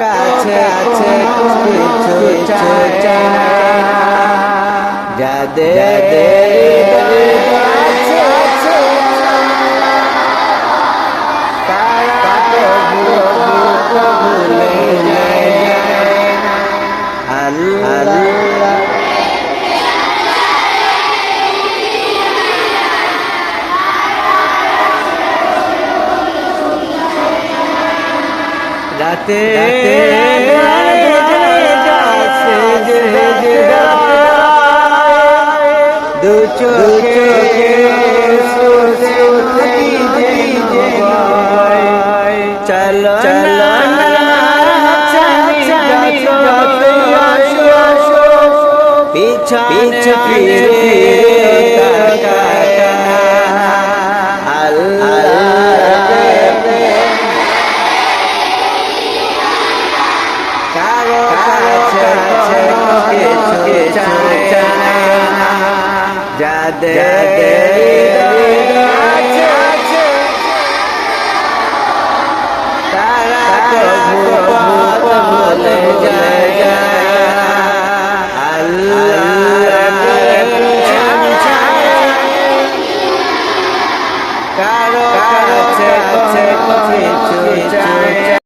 কাছে আছে কিছু চায় যাদের রাতে দু চোখে চলো চলো পিছা পিছা তারা প্রভু বলে যায় আল্লাহ কারও কাছে কিছু চায়